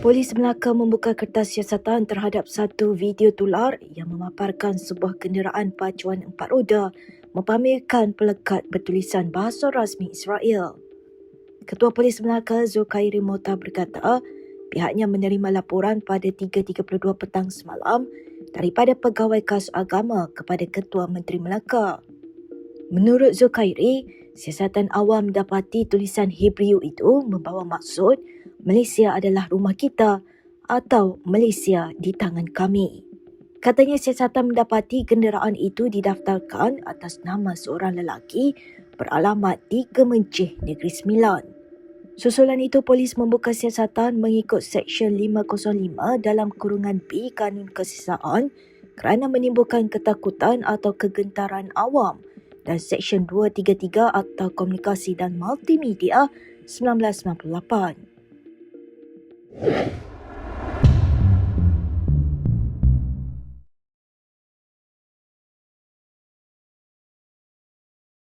Polis Melaka membuka kertas siasatan terhadap satu video tular yang memaparkan sebuah kenderaan pacuan empat roda mempamerkan pelekat bertulisan bahasa rasmi Israel. Ketua Polis Melaka Zulkhairi Mota berkata, pihaknya menerima laporan pada 3.32 petang semalam daripada pegawai kas agama kepada Ketua Menteri Melaka. Menurut Zulkhairi, siasatan awam dapati tulisan Hebrew itu membawa maksud Malaysia adalah rumah kita atau Malaysia di tangan kami. Katanya siasatan mendapati kenderaan itu didaftarkan atas nama seorang lelaki beralamat di Kemencih Negeri Sembilan. Susulan itu, polis membuka siasatan mengikut Seksyen 505 dalam kurungan B Kanun Kesisaan kerana menimbulkan ketakutan atau kegentaran awam dan Seksyen 233 Akta Komunikasi dan Multimedia 1998.